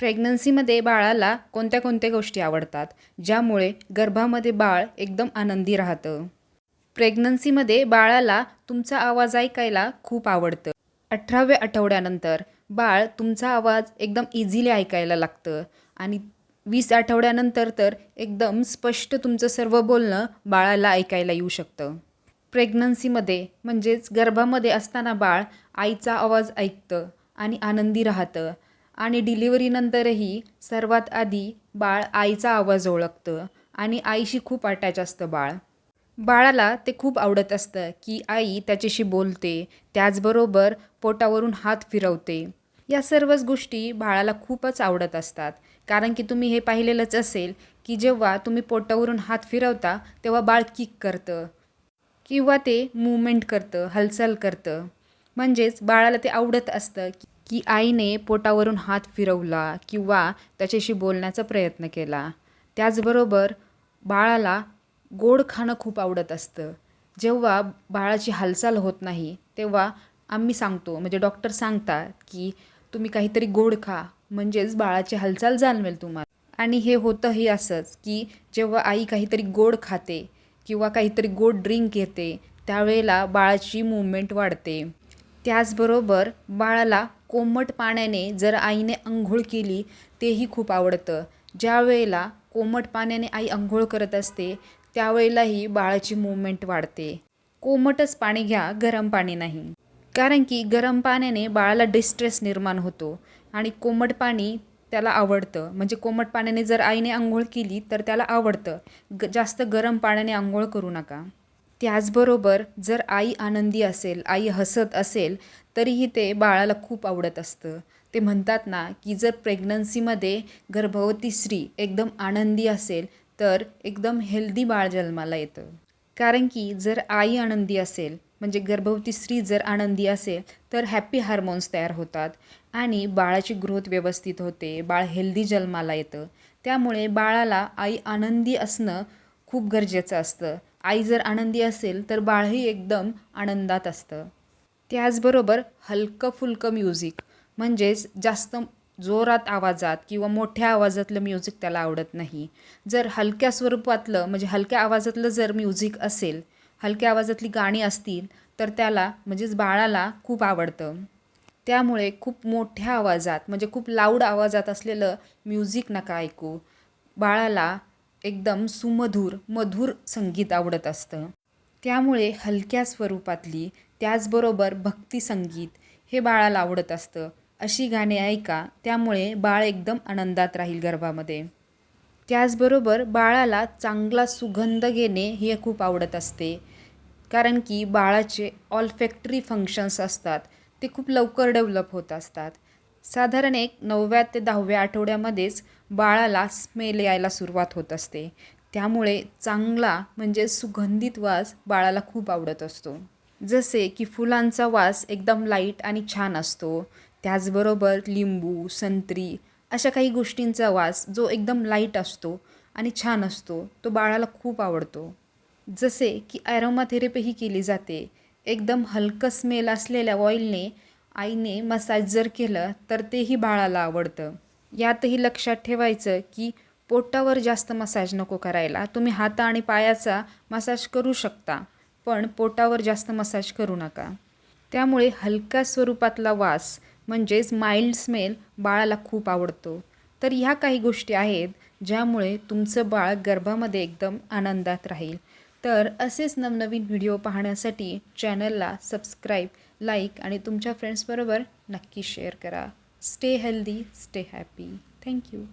प्रेग्नन्सीमध्ये बाळाला कोणत्या कोणत्या गोष्टी आवडतात ज्यामुळे गर्भामध्ये बाळ एकदम आनंदी राहतं? प्रेग्नन्सीमध्ये बाळाला तुमचा आवाज ऐकायला खूप आवडतं. अठराव्या आठवड्यानंतर बाळ तुमचा आवाज एकदम इझिली ऐकायला लागतं आणि वीस आठवड्यानंतर तर एकदम स्पष्ट तुमचं सर्व बोलणं बाळाला ऐकायला येऊ शकतं. प्रेग्नन्सीमध्ये म्हणजेच गर्भामध्ये असताना बाळ आईचा आवाज ऐकतं आणि आनंदी राहतं. आणि डिलिव्हरीनंतरही सर्वात आधी बाळ आईचा आवाज ओळखतं आणि आईशी खूप अटॅच असतं बाळ. बाळाला ते खूप आवडत असतं की आई त्याच्याशी बोलते त्याचबरोबर पोटावरून हात फिरवते. या सर्वच गोष्टी बाळाला खूपच आवडत असतात. कारण की तुम्ही हे पाहिलेलंच असेल की जेव्हा तुम्ही पोटावरून हात फिरवता तेव्हा बाळ किक करतं किंवा ते मूवमेंट करतं हालचाल करतं. म्हणजेच बाळाला ते आवडत असतं की आईने पोटावरून हात फिरवला किंवा त्याच्याशी बोलण्याचा प्रयत्न केला. त्याचबरोबर बाळाला गोड खाणं खूप आवडत असतं. जेव्हा बाळाची हालचाल होत नाही तेव्हा आम्ही सांगतो म्हणजे डॉक्टर सांगतात की तुम्ही काहीतरी गोड खा म्हणजेच बाळाची हालचाल जाणवेल तुम्हाला. आणि हे होतंही असंच की जेव्हा आई काहीतरी गोड खाते किंवा काहीतरी गोड ड्रिंक घेते त्यावेळेला बाळाची मुवमेंट वाढते. त्याचबरोबर बाळाला कोमट पाण्याने जर आईने अंघोळ केली तेही खूप आवडतं. ज्या वेळेला कोमट पाण्याने आई अंघोळ करत असते त्यावेळेलाही बाळाची मुवमेंट वाढते. कोमटच पाणी घ्या गरम पाणी नाही. कारण की गरम पाण्याने बाळाला डिस्ट्रेस निर्माण होतो आणि कोमट पाणी त्याला आवडतं. म्हणजे कोमट पाण्याने जर आईने आंघोळ केली तर त्याला आवडतं. ग जास्त गरम पाण्याने आंघोळ करू नका. त्याचबरोबर जर आई आनंदी असेल आई हसत असेल तरीही ते बाळाला खूप आवडत असतं. ते म्हणतात ना की जर प्रेग्नन्सीमध्ये गर्भवती स्त्री एकदम आनंदी असेल तर एकदम हेल्दी बाळ जन्माला येतं. कारण की जर आई आनंदी असेल म्हणजे गर्भवती स्त्री जर आनंदी असेल तर हॅपी हार्मोन्स तयार होतात आणि बाळाची ग्रोथ व्यवस्थित होते बाळ हेल्दी जन्माला येतं. त्यामुळे बाळाला आई आनंदी असणं खूप गरजेचं असतं. आई जर आनंदी असेल तर बाळही एकदम आनंदात असतं. त्याचबरोबर हलकं फुलकं म्युझिक म्हणजेच जास्त जोरात आवाजात किंवा मोठ्या आवाजातलं म्युझिक त्याला आवडत नाही. जर हलक्या स्वरूपातलं म्हणजे हलक्या आवाजातलं जर म्युझिक असेल हलक्या आवाजातली गाणी असतील तर त्याला म्हणजेच बाळाला खूप आवडतं. त्यामुळे खूप मोठ्या आवाजात म्हणजे खूप लाऊड आवाजात असलेलं म्युझिक नका ऐकू. बाळाला एकदम सुमधूर मधुर संगीत आवडत असतं. त्यामुळे हलक्या स्वरूपातली त्याचबरोबर भक्ती संगीत हे बाळाला आवडत असतं. अशी गाणी ऐका त्यामुळे बाळ एकदम आनंदात राहील गर्भामध्ये. त्याचबरोबर बाळाला चांगला सुगंध घेणे हे खूप आवडत असते. कारण की बाळाचे ऑलफॅक्टरी फंक्शन्स असतात. ते खूप लवकर डेव्हलप होत असतात. साधारण एक नवव्या ते दहाव्या आठवड्यामध्येच बाळाला स्मेल यायला सुरुवात होत असते. त्यामुळे चांगला म्हणजे सुगंधित वास बाळाला खूप आवडत असतो. जसे की फुलांचा वास एकदम लाइट आणि छान असतो. त्याचबरोबर लिंबू संत्री अशा काही गोष्टींचा वास जो एकदम लाइट असतो आणि छान असतो तो बाळाला खूप आवडतो. जसे की ॲरोमाथेरपीही केली जाते. एकदम हलकं स्मेल असलेल्या ऑइलने आईने मसाज जर केलं तर तेही बाळाला आवडतं. यातही लक्षात ठेवायचं की पोटावर जास्त मसाज नको करायला. तुम्ही हाता आणि पायाचा मसाज करू शकता पण पोटावर जास्त मसाज करू नका. त्यामुळे हलक्या स्वरूपातला वास म्हणजेच माइल्ड स्मेल बाळाला खूप आवडतो. तर ह्या काही गोष्टी आहेत ज्यामुळे तुमचं बाळ गर्भामध्ये एकदम आनंदात राहील. तर असेच नवनवीन व्हिडिओ पाहण्यासाठी चॅनलला सबस्क्राईब लाईक आणि तुमच्या फ्रेंड्सबरोबर नक्की शेअर करा. Stay healthy stay happy. Thank you